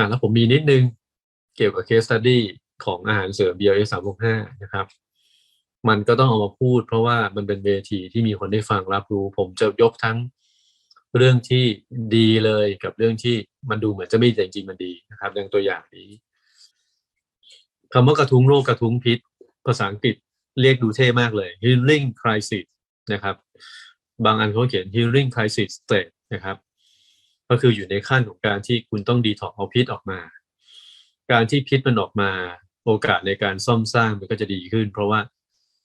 อ่าแล้วผมมีนิดนึงเกี่ยวกับ case study ของอาหารเสริม BLS 3 6 5นะครับ มันก็ต้องเอามาพูด เพราะว่ามันเป็นเวทีที่มีคนได้ฟังรับรู้ ผมจะยกทั้งเรื่องที่ดีเลยกับเรื่องที่มันดูเหมือนจะไม่แต่จริงๆมันดีนะครับอย่างตัวอย่างนี้คำว่ากระทุ้งโรคกระทุ้งพิษ ภาษาอังกฤษเรียกดูเท่มากเลย healing crisis นะครับ บางอันเขาเขียน healing crisis state นะครับ ก็คืออยู่ในขั้นของการที่คุณต้องดีท็อกเอาพิษออกมา การที่พิษมันออกมาโอกาสในการซ่อมสร้างมันก็จะดีขึ้น เพราะว่า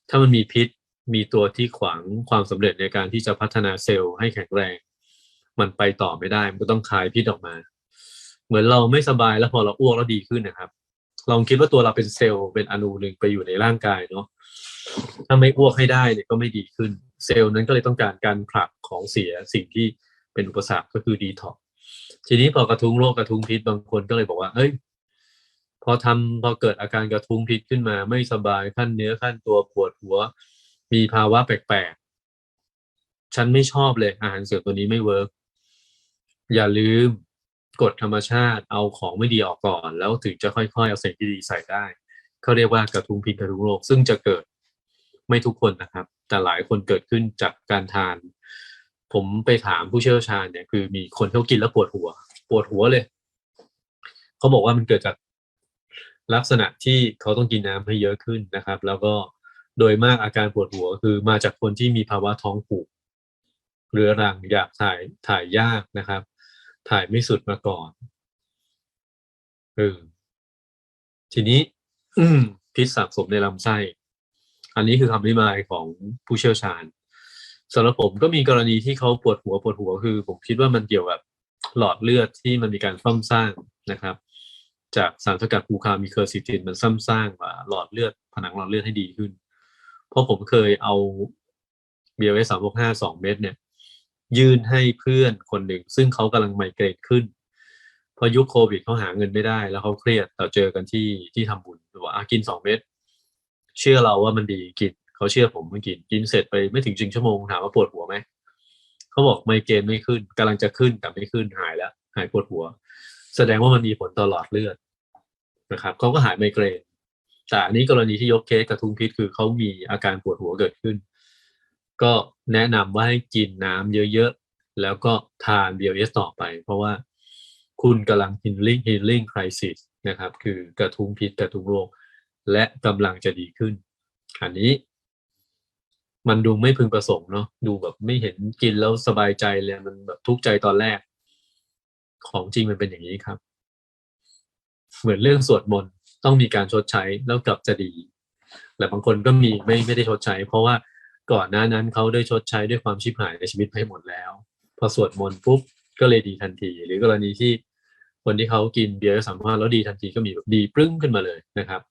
ถ้ามันมีพิษมีตัวที่ขวางความสำเร็จในการที่จะพัฒนาเซลล์ให้แข็งแรง มันไปต่อไม่ได้ มันก็ต้องคายพิษออกมา เหมือนเราไม่สบายแล้วพอเราอ้วกแล้วดีขึ้นนะครับ ลองคิดว่าตัวเราเป็นเซลล์เป็นอนูหนึ่งไปอยู่ในร่างกายเนาะถ้าไม่อ้วกให้ได้เนี่ยก็ไม่ดีขึ้น เซลล์นั้นก็เลยต้องการการผลักของเสียสิ่งที่ เป็นอุปสรรคก็คือดีท็อกทีนี้พอกระทุ้งโรคกระทุ้งพิษบางคนก็เลยบอกว่าเอ้ย พอทำพอเกิดอาการกระทุ้งพิษขึ้นมาไม่สบายขั้นเนื้อขั้นตัวปวดหัว มีภาวะแปลกๆ ฉันไม่ชอบเลยอาหารเสริมตัวนี้ไม่เวิร์กอย่าลืมกฎธรรมชาติเอาของไม่ดีออกก่อน แล้วถึงจะค่อยๆ เอาสิ่งที่ดีใส่ได้เขาเรียกว่ากระทุ้งพิษกระทุ้งโรคซึ่งจะเกิดไม่ทุกคนนะครับ แต่หลายคนเกิดขึ้นจากการทาน ผมไปถามผู้เชี่ยวชาญเนี่ยคือมีคนเขากินแล้วปวดหัว ปวดหัวเลยเขาบอกว่ามันเกิดจากลักษณะที่เขาต้องกินน้ำให้เยอะขึ้นนะครับ แล้วก็โดยมากอาการปวดหัวคือมาจากคนที่มีภาวะท้องผูกเรื้อรังอยากถ่ายถ่ายยากนะครับ ถ่ายไม่สุดมาก่อนเออทีนี้ อืพิษสะสมในลำไส้ อันนี้คือคำอธิบายของผู้เชี่ยวชาญ สำหรับผมก็มีกรณีที่เขาปวดหัวปวดหัวคือ ผมคิดว่ามันเกี่ยวกับหลอดเลือดที่มันมีการซ่อมสร้างนะครับ จากสารสกัดปูคามีเคอร์ซิตินมันซ่อมสร้างว่าหลอดเลือดผนังหลอดเลือดให้ดีขึ้น เพราะผมเคยเอาเบียร์ไว้สามพกห้าสองเม็ดเนี่ย ยื่นให้เพื่อนคนหนึ่ง ซึ่งเขากำลังไมเกรนขึ้นพอยุคโควิดเขาหาเงินไม่ได้ แล้วเขาเครียดเราเจอกันที่ที่ทำบุญบอกว่ากินสองเม็ดเชื่อเราว่ามันดีกิน เขาเชื่อผมเมันกินกินเสร็จไปไม่ถึงจึงชั่วโมงถามว่าปวดหัวไหมเขาบอกไมเกรนไม่ขึ้นกำลังจะขึ้นแต่ไม่ขึ้นหายแล้ว หายปวดหัว แสดงว่ามันมีผลต่อหลอดเลือดนะครับเขาก็หายไมเกรนแต่อันนี้กรณีที่ยกเคสกระทุ้งพิษคือเขามีอาการปวดหัวเกิดขึ้น ก็แนะนำว่าให้กินน้ำเยอะๆ แล้วก็ทาน BLS ต่อไป เพราะว่าคุณกำลัง healing healing crisis นะครับ คือกระทุ้งพิษกระทุ้งโรคและกำลังจะดีขึ้น อันนี้ มันดูไม่พึงประสงค์เนาะดูแบบไม่เห็นกินแล้วสบายใจเลยมันแบบทุกข์ใจตอนแรก ของจริงมันเป็นอย่างนี้ครับ เหมือนเรื่องสวดมนต์ต้องมีการชดใช้แล้วกลับจะดีแต่บางคนก็มีไม่ไม่ได้ชดใช้ เพราะว่าก่อนหน้านั้นเขาได้ชดใช้ด้วยความชิบหายในชีวิตไปหมดแล้ว พอสวดมนต์ปุ๊บก็เลยดีทันที หรือกรณีที่คนที่เขากินเบียร์สามารถแล้วดีทันทีก็มีแบบดีปรึ้งขึ้นมาเลยนะครับ